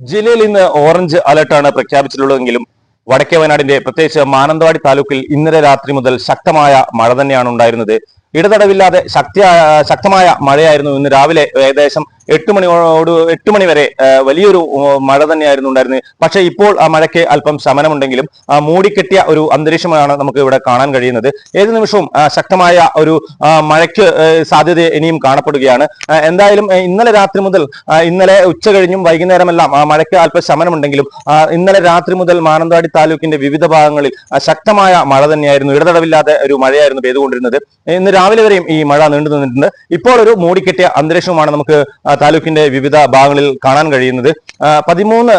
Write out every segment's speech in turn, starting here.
ജില്ലയിൽ ഇന്ന് ഓറഞ്ച് അലർട്ടാണ് പ്രഖ്യാപിച്ചിട്ടുള്ളതെങ്കിലും വടക്കേ വയനാടിന്റെ പ്രത്യേകിച്ച് മാനന്തവാടി താലൂക്കിൽ ഇന്നലെ രാത്രി മുതൽ ശക്തമായ മഴ തന്നെയാണ് ഉണ്ടായിരുന്നത്. ഇടതടവില്ലാതെ ശക്തി ശക്തമായ മഴയായിരുന്നു ഇന്ന് രാവിലെ ഏകദേശം എട്ട് മണിയോട് എട്ട് മണി വരെ വലിയൊരു മഴ തന്നെയായിരുന്നു ഉണ്ടായിരുന്നത്. പക്ഷേ ഇപ്പോൾ ആ മഴയ്ക്ക് അല്പം ശമനമുണ്ടെങ്കിലും മൂടിക്കെട്ടിയ ഒരു അന്തരീക്ഷമാണ് നമുക്ക് ഇവിടെ കാണാൻ കഴിയുന്നത്. ഏത് നിമിഷവും ശക്തമായ ഒരു മഴയ്ക്ക് സാധ്യത ഇനിയും കാണപ്പെടുകയാണ്. എന്തായാലും ഇന്നലെ രാത്രി മുതൽ ഇന്നലെ ഉച്ച കഴിഞ്ഞും വൈകുന്നേരമെല്ലാം മഴയ്ക്ക് അല്പം ശമനമുണ്ടെങ്കിലും ഇന്നലെ രാത്രി മുതൽ മാനന്തവാടി താലൂക്കിന്റെ വിവിധ ഭാഗങ്ങളിൽ ശക്തമായ മഴ തന്നെയായിരുന്നു ഇടതടവില്ലാതെ ഒരു മഴയായിരുന്നു പെയ്തുകൊണ്ടിരുന്നത്. ഇന്ന് രാവിലെ വരെയും ഈ മഴ നീണ്ടു നിന്നിട്ടുണ്ട്. ഇപ്പോൾ ഒരു മൂടിക്കെട്ടിയ അന്തരീക്ഷവുമാണ് നമുക്ക് താലൂക്കിന്റെ വിവിധ ഭാഗങ്ങളിൽ കാണാൻ കഴിയുന്നത്. പതിമൂന്ന്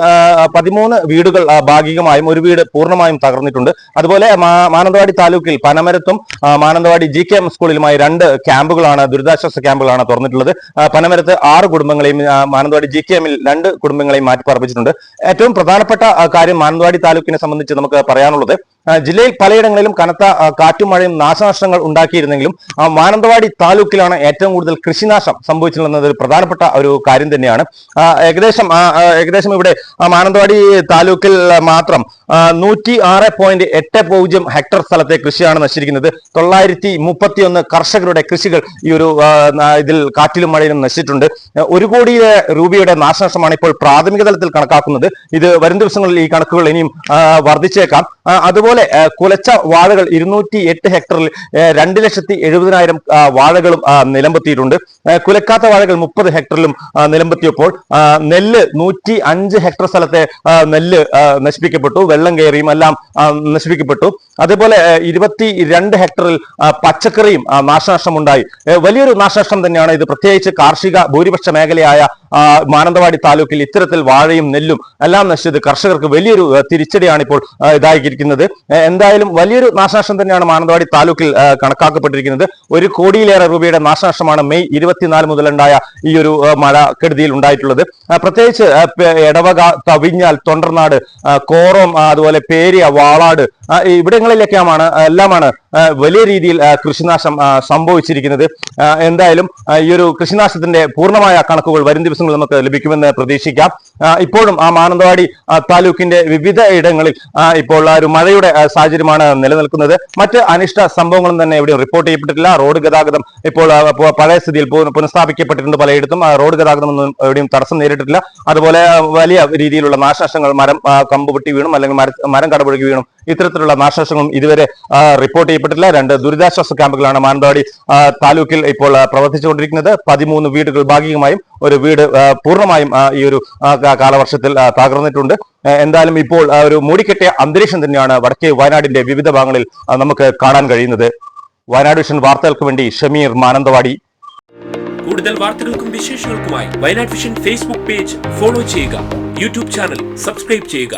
പതിമൂന്ന് വീടുകൾ ഭാഗികമായും ഒരു വീട് പൂർണമായും തകർന്നിട്ടുണ്ട്. അതുപോലെ മാനന്തവാടി താലൂക്കിൽ പനമരത്തും മാനന്തവാടി ജി കെ എം സ്കൂളിലുമായി രണ്ട് ക്യാമ്പുകളാണ് ദുരിതാശ്വാസ ക്യാമ്പുകളാണ് തുറന്നിട്ടുള്ളത്. പനമരത്ത് ആറ് കുടുംബങ്ങളെയും മാനന്തവാടി ജി കെ എമ്മിൽ രണ്ട് കുടുംബങ്ങളെയും മാറ്റി പാർപ്പിച്ചിട്ടുണ്ട് ഏറ്റവും പ്രധാനപ്പെട്ട കാര്യം മാനന്തവാടി താലൂക്കിനെ സംബന്ധിച്ച് നമുക്ക് പറയാനുള്ളത് ജില്ലയിൽ പലയിടങ്ങളിലും കനത്ത കാറ്റും മഴയും നാശനഷ്ടങ്ങൾ ഉണ്ടാക്കിയിരുന്നെങ്കിലും മാനന്തവാടി താലൂക്കിലാണ് ഏറ്റവും കൂടുതൽ കൃഷിനാശം സംഭവിച്ചിട്ടുള്ളത് ഒരു പ്രധാനപ്പെട്ട ഒരു കാര്യം തന്നെയാണ്. ഏകദേശം ഏകദേശം ഇവിടെ മാനന്തവാടി താലൂക്കിൽ മാത്രം നൂറ്റി ആറ് പോയിന്റ് എട്ട് പൂജ്യം ഹെക്ടർ സ്ഥലത്തെ കൃഷിയാണ് നശിച്ചിരിക്കുന്നത്. തൊള്ളായിരത്തി മുപ്പത്തി ഒന്ന് കർഷകരുടെ കൃഷികൾ ഈ ഒരു ഇതിൽ കാറ്റിലും മഴയിലും നശിച്ചിട്ടുണ്ട്. ഒരു കോടി രൂപയുടെ നാശനഷ്ടമാണ് ഇപ്പോൾ പ്രാഥമിക തലത്തിൽ കണക്കാക്കുന്നത്. ഇത് വരും ദിവസങ്ങളിൽ ഈ കണക്കുകൾ ഇനിയും വർദ്ധിച്ചേക്കാം. അതുപോലെ കുലച്ച വാഴകൾ ഇരുന്നൂറ്റി എട്ട് ഹെക്ടറിൽ രണ്ട് ലക്ഷത്തി എഴുപതിനായിരം വാഴകളും നിലമ്പത്തിയിട്ടുണ്ട് കുലക്കാത്ത വാഴകൾ മുപ്പത് ഹെക്ടറിലും നിലമ്പത്തിയപ്പോൾ നെല്ല് നൂറ്റി അഞ്ച് ഹെക്ടർ സ്ഥലത്തെ നെല്ല് നശിപ്പിക്കപ്പെട്ടു. വെള്ളം കയറിയും എല്ലാം നശിപ്പിക്കപ്പെട്ടു. അതേപോലെ ഇരുപത്തി രണ്ട് ഹെക്ടറിൽ പച്ചക്കറിയും നാശനഷ്ടമുണ്ടായി. വലിയൊരു നാശനഷ്ടം തന്നെയാണ് ഇത്. പ്രത്യേകിച്ച് കാർഷിക ഭൂരിപക്ഷ മേഖലയായ മാനന്തവാടി താലൂക്കിൽ ഇത്തരത്തിൽ വാഴയും നെല്ലും എല്ലാം നശിച്ചത് കർഷകർക്ക് വലിയൊരു തിരിച്ചടിയാണ് ഇപ്പോൾ ഇതായിരിക്കുന്നത്. എന്തായാലും വലിയൊരു നാശനഷ്ടം തന്നെയാണ് മാനന്തവാടി താലൂക്കിൽ കണക്കാക്കപ്പെട്ടിരിക്കുന്നത്. ഒരു കോടിയിലേറെ രൂപയുടെ നാശനഷ്ടമാണ് മെയ് ഇരുപത്തിനാല് മുതലുണ്ടായ ഈ ഒരു മഴ കെടുതിയിൽ ഉണ്ടായിട്ടുള്ളത്. പ്രത്യേകിച്ച് എടവക തവിഞ്ഞാൽ തൊണ്ടർനാട് കോറം അതുപോലെ പേരിയ വാളാട് ഇവിടങ്ങളിലൊക്കെയാണ് എല്ലാമാണ് വലിയ രീതിയിൽ കൃഷിനാശം സംഭവിച്ചിരിക്കുന്നത്. എന്തായാലും ഈ ഒരു കൃഷിനാശത്തിന്റെ പൂർണമായ കണക്കുകൾ വരും ദിവസങ്ങളിൽ നമുക്ക് ലഭിക്കുമെന്ന് പ്രതീക്ഷിക്കാം. ഇപ്പോഴും ആ മാനന്തവാടി താലൂക്കിന്റെ വിവിധ ഇടങ്ങളിൽ ഇപ്പോൾ ഒരു മഴയുടെ സാഹചര്യമാണ് നിലനിൽക്കുന്നത്. മറ്റ് അനിഷ്ട സംഭവങ്ങളും തന്നെ ഇവിടെ റിപ്പോർട്ട് ചെയ്യപ്പെട്ടിട്ടില്ല. റോഡ് ഗതാഗതം ഇപ്പോൾ പഴയ സ്ഥിതിയിൽ പുനഃസ്ഥാപിക്കപ്പെട്ടിട്ടുണ്ട് പലയിടത്തും. റോഡ് ഗതാഗതം ഒന്നും എവിടെയും തടസ്സം നേരിട്ടിട്ടില്ല. അതുപോലെ വലിയ രീതിയിലുള്ള നാശനഷ്ടങ്ങൾ മരം കമ്പ് പൊട്ടി വീണും അല്ലെങ്കിൽ മരം കടപുഴകി വീണും ഇത്തരത്തിലുള്ള നാശനഷ്ടങ്ങളും ഇതുവരെ റിപ്പോർട്ട് ചെയ്യപ്പെട്ടില്ല രണ്ട് ദുരിതാശ്വാസ ക്യാമ്പുകളാണ് മാനന്തവാടി താലൂക്കിൽ ഇപ്പോൾ പ്രവർത്തിച്ചുകൊണ്ടിരിക്കുന്നത്. പതിമൂന്ന് വീടുകൾ ഭാഗികമായും ഒരു വീട് പൂർണമായും ഈ ഒരു കാലവർഷത്തിൽ തകർന്നിട്ടുണ്ട്. എന്തായാലും ഇപ്പോൾ ഒരു മൂടിക്കെട്ടിയ അന്തരീക്ഷം തന്നെയാണ് വടക്കേ വയനാടിന്റെ വിവിധ ഭാഗങ്ങളിൽ നമുക്ക് കാണാൻ കഴിയുന്നത്. വയനാട് വിഷൻ വാർത്തകൾക്ക് വേണ്ടി ഷമീർ മാനന്തവാടി. കൂടുതൽ വാർത്തകൾക്കും വിശേഷങ്ങൾക്കുമായി Wayanad vision Facebook page follow ചെയ്യുക. യൂട്യൂബ് ചാനൽ സബ്സ്ക്രൈബ് ചെയ്യുക.